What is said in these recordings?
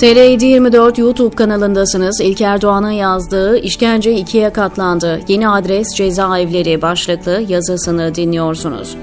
TR724 YouTube kanalındasınız. İlker Doğan'ın yazdığı İşkence ikiye katlandı. Yeni adres cezaevleri başlıklı yazısını dinliyorsunuz.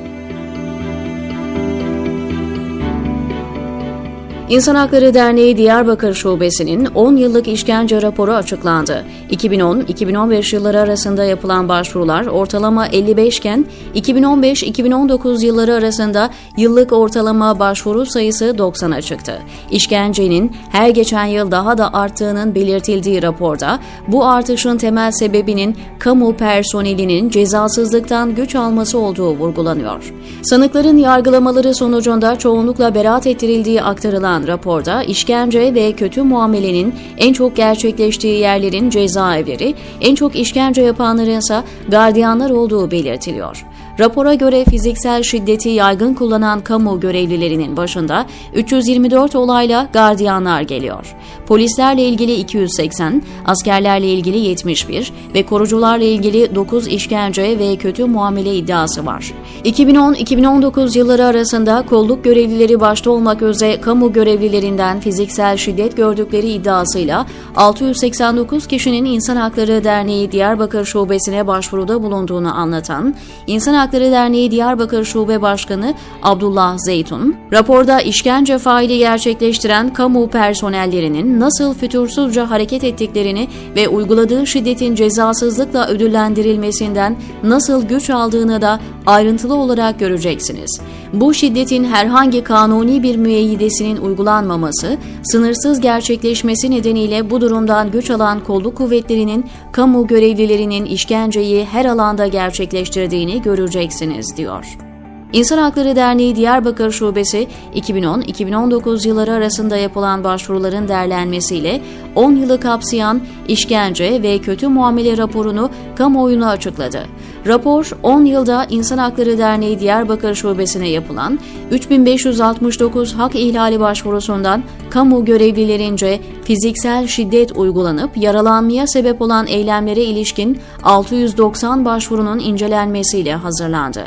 İnsan Hakları Derneği Diyarbakır Şubesi'nin 10 yıllık işkence raporu açıklandı. 2010-2015 yılları arasında yapılan başvurular ortalama 55 iken 2015-2019 yılları arasında yıllık ortalama başvuru sayısı 90'a çıktı. İşkencenin her geçen yıl daha da arttığının belirtildiği raporda bu artışın temel sebebinin kamu personelinin cezasızlıktan güç alması olduğu vurgulanıyor. Sanıkların yargılamaları sonucunda çoğunlukla beraat ettirildiği aktarılan raporda işkence ve kötü muamelenin en çok gerçekleştiği yerlerin cezaevleri, en çok işkence yapanların ise gardiyanlar olduğu belirtiliyor. Rapora göre fiziksel şiddeti yaygın kullanan kamu görevlilerinin başında 324 olayla gardiyanlar geliyor. Polislerle ilgili 280, askerlerle ilgili 71 ve korucularla ilgili 9 işkence ve kötü muamele iddiası var. 2010-2019 yılları arasında kolluk görevlileri başta olmak üzere kamu görevlilerinden fiziksel şiddet gördükleri iddiasıyla 689 kişinin İnsan Hakları Derneği Diyarbakır Şubesi'ne başvuruda bulunduğunu anlatan İnsan Hakları Derneği Diyarbakır Şube Başkanı Abdullah Zeytun, raporda işkence faili gerçekleştiren kamu personellerinin nasıl fütursuzca hareket ettiklerini ve uyguladığı şiddetin cezasızlıkla ödüllendirilmesinden nasıl güç aldığını da ayrıntılı olarak göreceksiniz. Bu şiddetin herhangi kanuni bir müeyyidesinin uygulanmaması, sınırsız gerçekleşmesi nedeniyle bu durumdan güç alan kolluk kuvvetlerinin kamu görevlilerinin işkenceyi her alanda gerçekleştirdiğini göreceksiniz diyor. İnsan Hakları Derneği Diyarbakır Şubesi 2010-2019 yılları arasında yapılan başvuruların derlenmesiyle 10 yılı kapsayan işkence ve kötü muamele raporunu kamuoyuna açıkladı. Rapor 10 yılda İnsan Hakları Derneği Diyarbakır Şubesi'ne yapılan 3569 hak ihlali başvurusundan kamu görevlilerince fiziksel şiddet uygulanıp yaralanmaya sebep olan eylemlere ilişkin 690 başvurunun incelenmesiyle hazırlandı.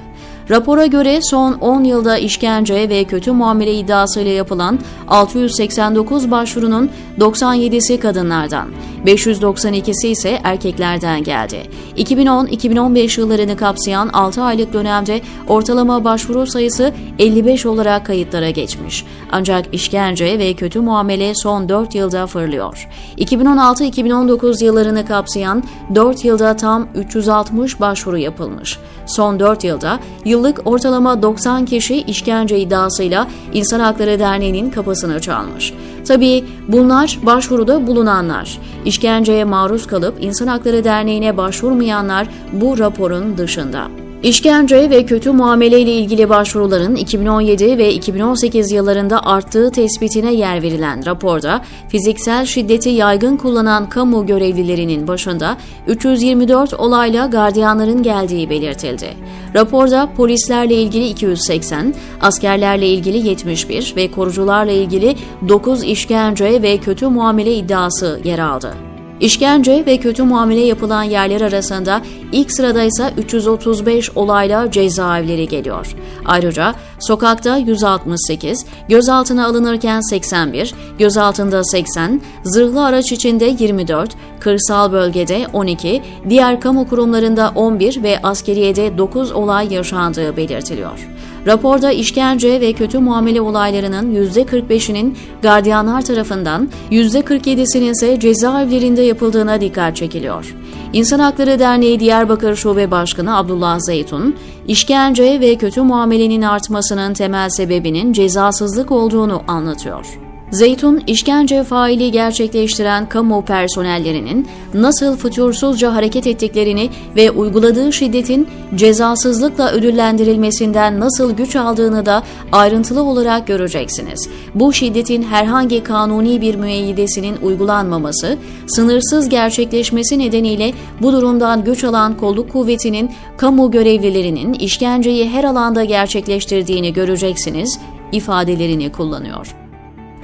Rapora göre son 10 yılda işkence ve kötü muamele iddiasıyla yapılan 689 başvurunun 97'si kadınlardan, 592'si ise erkeklerden geldi. 2010-2015 yıllarını kapsayan 6 aylık dönemde ortalama başvuru sayısı 55 olarak kayıtlara geçmiş. Ancak işkence ve kötü muamele son 4 yılda fırlıyor. 2016-2019 yıllarını kapsayan 4 yılda tam 360 başvuru yapılmış. Son 4 yılda yıllık ortalama 90 kişi işkence iddiasıyla İnsan Hakları Derneği'nin kapısını çalmış. Tabii bunlar başvuruda bulunanlar. İşkenceye maruz kalıp İnsan Hakları Derneği'ne başvurmayanlar bu raporun dışında. İşkence ve kötü muamele ile ilgili başvuruların 2017 ve 2018 yıllarında arttığı tespitine yer verilen raporda fiziksel şiddeti yaygın kullanan kamu görevlilerinin başında 324 olayla gardiyanların geldiği belirtildi. Raporda polislerle ilgili 280, askerlerle ilgili 71 ve korucularla ilgili 9 işkence ve kötü muamele iddiası yer aldı. İşkence ve kötü muamele yapılan yerler arasında ilk sırada ise 335 olayla cezaevleri geliyor. Ayrıca sokakta 168, gözaltına alınırken 81, gözaltında 80, zırhlı araç içinde 24, kırsal bölgede 12, diğer kamu kurumlarında 11 ve askeriyede 9 olay yaşandığı belirtiliyor. Raporda işkence ve kötü muamele olaylarının %45'inin gardiyanlar tarafından, %47'sinin ise cezaevlerinde yapıldığına dikkat çekiliyor. İnsan Hakları Derneği Diyarbakır Şube Başkanı Abdullah Zeytun, işkence ve kötü muamelenin artmasının temel sebebinin cezasızlık olduğunu anlatıyor. Zeytun, işkence faili gerçekleştiren kamu personellerinin nasıl fütursuzca hareket ettiklerini ve uyguladığı şiddetin cezasızlıkla ödüllendirilmesinden nasıl güç aldığını da ayrıntılı olarak göreceksiniz. Bu şiddetin herhangi kanuni bir müeyyidesinin uygulanmaması, sınırsız gerçekleşmesi nedeniyle bu durumdan güç alan kolluk kuvvetinin kamu görevlilerinin işkenceyi her alanda gerçekleştirdiğini göreceksiniz ifadelerini kullanıyor.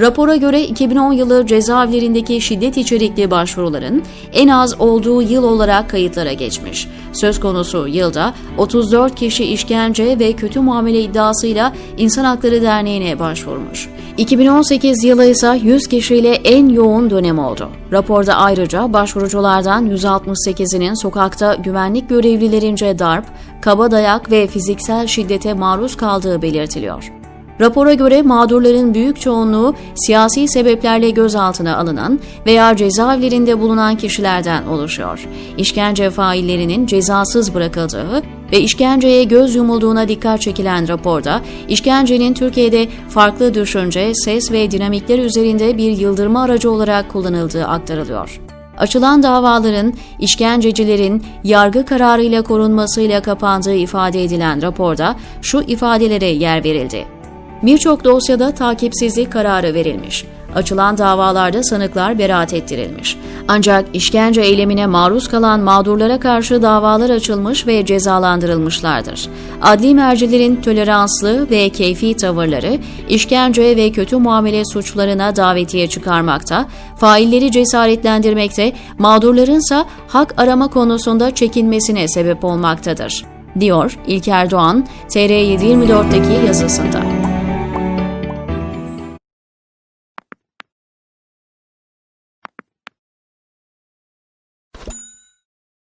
Rapora göre 2010 yılı cezaevlerindeki şiddet içerikli başvuruların en az olduğu yıl olarak kayıtlara geçmiş. Söz konusu yılda 34 kişi işkence ve kötü muamele iddiasıyla İnsan Hakları Derneği'ne başvurmuş. 2018 yılı ise 100 kişiyle en yoğun dönem oldu. Raporda ayrıca başvuruculardan 168'inin sokakta güvenlik görevlilerince darp, kaba dayak ve fiziksel şiddete maruz kaldığı belirtiliyor. Rapora göre mağdurların büyük çoğunluğu siyasi sebeplerle gözaltına alınan veya cezaevlerinde bulunan kişilerden oluşuyor. İşkence faillerinin cezasız bırakıldığı ve işkenceye göz yumulduğuna dikkat çekilen raporda, işkencenin Türkiye'de farklı düşünce, ses ve dinamikler üzerinde bir yıldırma aracı olarak kullanıldığı aktarılıyor. Açılan davaların işkencecilerin yargı kararıyla korunmasıyla kapandığı ifade edilen raporda şu ifadelere yer verildi. Birçok dosyada takipsizlik kararı verilmiş. Açılan davalarda sanıklar beraat ettirilmiş. Ancak işkence eylemine maruz kalan mağdurlara karşı davalar açılmış ve cezalandırılmışlardır. Adli mercilerin toleranslı ve keyfi tavırları, işkence ve kötü muamele suçlarına davetiye çıkarmakta, failleri cesaretlendirmekte, mağdurlarınsa hak arama konusunda çekinmesine sebep olmaktadır, diyor İlker Doğan, TR724'deki yazısında.